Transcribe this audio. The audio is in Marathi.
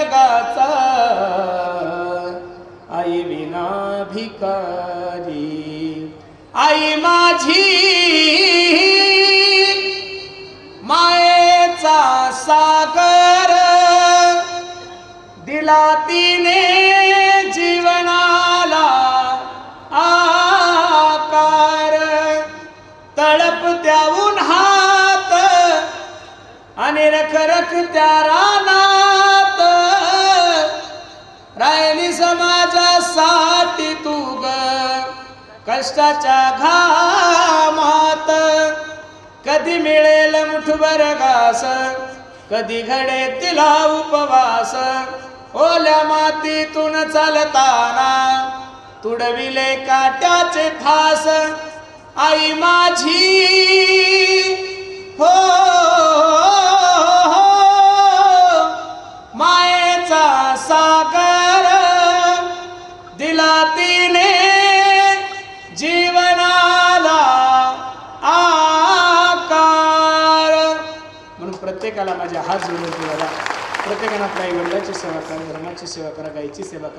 जगाचा. आई विना भिकारी आई माझी मायेचा सागर. दिला तिने जीवनाला आकार. तळपत्या उन्हात आणि रखरख त्या राना कष्टाच्या घामात. कधी मिळेल मुठभर घास कधी घडे तिला उपवास. ओल्या मातीतून चालताना तुडविले काट्याचे फास. आई माझी हो मायेचा सागर. दिला तिने प्रत्येकाला माझ्या हात जोडून बघा प्रत्येकानं आपल्या आई वडिलाची सेवा करा धर्माची सेवा करा गायीची सेवा करा.